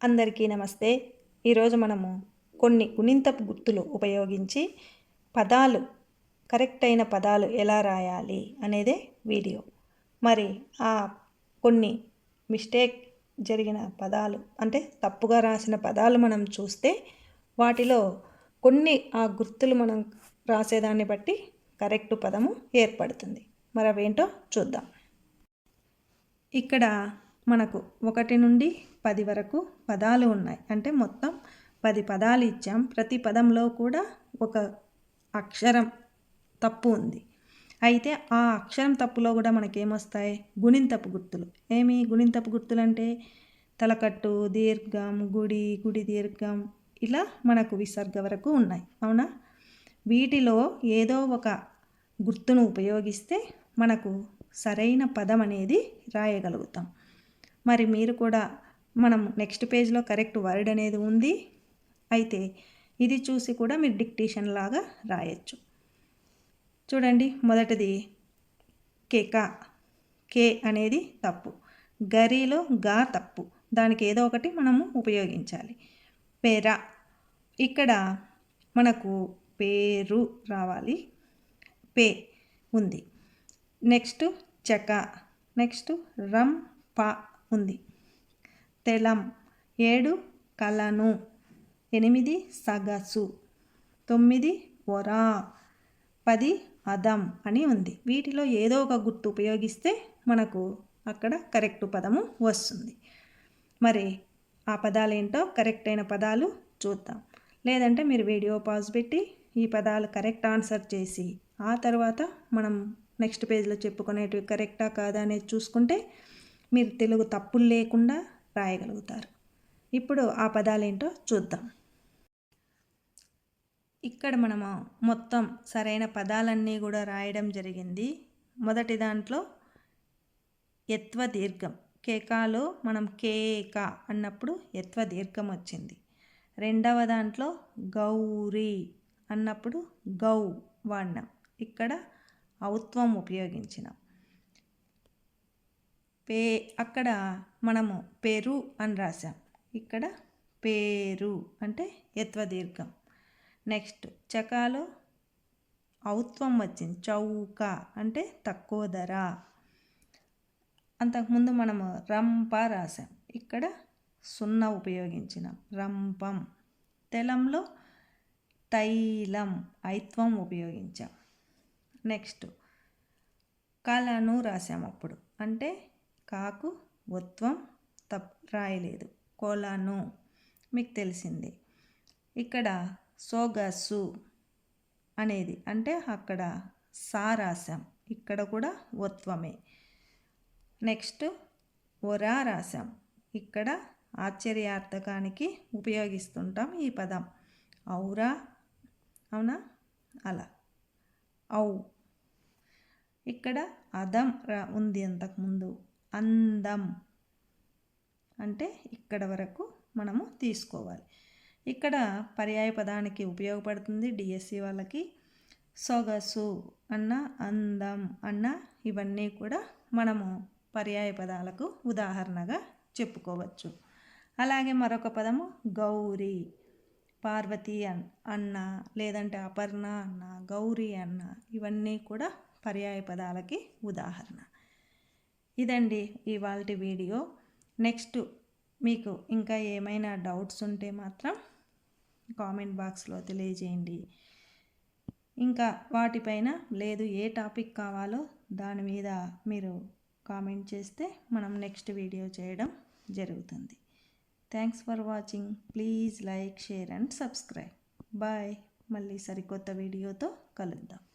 అందరికీ నమస్తే. ఈరోజు మనము కొన్ని గుణింతపు గుర్తులు ఉపయోగించి పదాలు కరెక్ట్ అయిన పదాలు ఎలా రాయాలి అనేదే వీడియో. మరి ఆ కొన్ని మిస్టేక్ జరిగిన పదాలు అంటే తప్పుగా రాసిన పదాలు మనం చూస్తే వాటిలో కొన్ని ఆ గుర్తులు మనం రాసేదాన్ని బట్టి కరెక్ట్ పదము ఏర్పడుతుంది. మరి అవేంటో చూద్దాం. ఇక్కడ మనకు ఒకటి నుండి పది వరకు పదాలు ఉన్నాయి. అంటే మొత్తం పది పదాలు ఇచ్చాం. ప్రతి పదంలో కూడా ఒక అక్షరం తప్పు ఉంది. అయితే ఆ అక్షరం తప్పులో కూడా మనకేమొస్తాయి? గుణింతపు గుర్తులు. ఏమి గుణింతపు గుర్తులు అంటే తలకట్టు దీర్ఘం గుడి గుడి దీర్ఘం ఇలా మనకు విసర్గ వరకు ఉన్నాయి. అవునా? వీటిలో ఏదో ఒక గుర్తును ఉపయోగిస్తే మనకు సరైన పదం అనేది రాయగలుగుతాం. మరి మీరు కూడా మనం నెక్స్ట్ పేజ్లో కరెక్ట్ వర్డ్ అనేది ఉంది. అయితే ఇది చూసి కూడా మీరు డిక్టేషన్ లాగా రాయొచ్చు. చూడండి మొదటిది కేక. కే అనేది తప్పు. గరిలో గా తప్పు. దానికి ఏదో ఒకటి మనము ఉపయోగించాలి. పెరా. ఇక్కడ మనకు పేరు రావాలి. పే ఉంది. నెక్స్ట్ చక. నెక్స్ట్ రం పా. ఉంది. తెలం ఏడు కలను ఎనిమిది సగసు తొమ్మిది ఒరా పది అదం అని ఉంది. వీటిలో ఏదో ఒక గుర్తు ఉపయోగిస్తే మనకు అక్కడ కరెక్ట్ పదము వస్తుంది. మరి ఆ పదాలు ఏంటో కరెక్ట్ అయిన పదాలు చూద్దాం. లేదంటే మీరు వీడియో పాజ్ పెట్టి ఈ పదాలు కరెక్ట్ ఆన్సర్ చేసి ఆ తర్వాత మనం నెక్స్ట్ పేజ్లో చెప్పుకునేటివి కరెక్టా కాదా అనేది చూసుకుంటే మీరు తెలుగు తప్పులు లేకుండా రాయగలుగుతారు. ఇప్పుడు ఆ పదాలేంటో చూద్దాం. ఇక్కడ మనము మొత్తం సరైన పదాలన్నీ కూడా రాయడం జరిగింది. మొదటి దాంట్లో యత్వ దీర్ఘం కేకాలో మనం కేక అన్నప్పుడు యత్వ దీర్ఘం వచ్చింది. రెండవ దాంట్లో గౌరీ అన్నప్పుడు గౌ వాడినాం. ఇక్కడ ఔత్వం ఉపయోగించినాం. పే అక్కడ మనము పెరు అని రాసాం ఇక్కడ పేరు అంటే యత్వ దీర్ఘం నెక్స్ట్ చకాలో ఔత్వం వచ్చింది. చౌక అంటే తక్కువ ధర. అంతకుముందు మనము రంప రాసాం ఇక్కడ సున్నా ఉపయోగించినాం. రంపం. తెలంలో తైలం ఐత్వం ఉపయోగించాం. నెక్స్ట్ కళను రాసాం అప్పుడు. అంటే కాకు ఒత్వం తప్ రాయలేదు. కోలాను మీకు తెలిసింది. ఇక్కడ సోగసు అనేది అంటే అక్కడ సా రాసాం ఇక్కడ కూడా ఒత్వమే నెక్స్ట్ ఒరా రాసాం ఇక్కడ ఆశ్చర్యార్థకానికి ఉపయోగిస్తుంటాం ఈ పదం. ఔరా అవునా? అలా. ఔ. ఇక్కడ అదం రా ఉంది అంతకుముందు అందం. అంటే ఇక్కడ వరకు మనము తీసుకోవాలి. ఇక్కడ పర్యాయ పదానికి ఉపయోగపడుతుంది డిఎస్సి వాళ్ళకి. సొగసు అన్న అందం అన్న ఇవన్నీ కూడా మనము పర్యాయ పదాలకు ఉదాహరణగా చెప్పుకోవచ్చు. అలాగే మరొక పదము గౌరీ. పార్వతి అన్ అన్న లేదంటే అపర్ణ అన్న గౌరీ అన్న ఇవన్నీ కూడా పర్యాయ పదాలకి ఉదాహరణ. ఇదండి ఇవాళ వీడియో. నెక్స్ట్ మీకు ఇంకా ఏమైనా డౌట్స్ ఉంటే మాత్రం కామెంట్ బాక్స్లో తెలియజేయండి. ఇంకా వాటిపైన లేదు ఏ టాపిక్ కావాలో దాని మీద మీరు కామెంట్ చేస్తే మనం నెక్స్ట్ వీడియో చేయడం జరుగుతుంది. Thanks for watching. Please like share and subscribe. Bye. మళ్ళీ సరికొత్త వీడియోతో కలుద్దాం.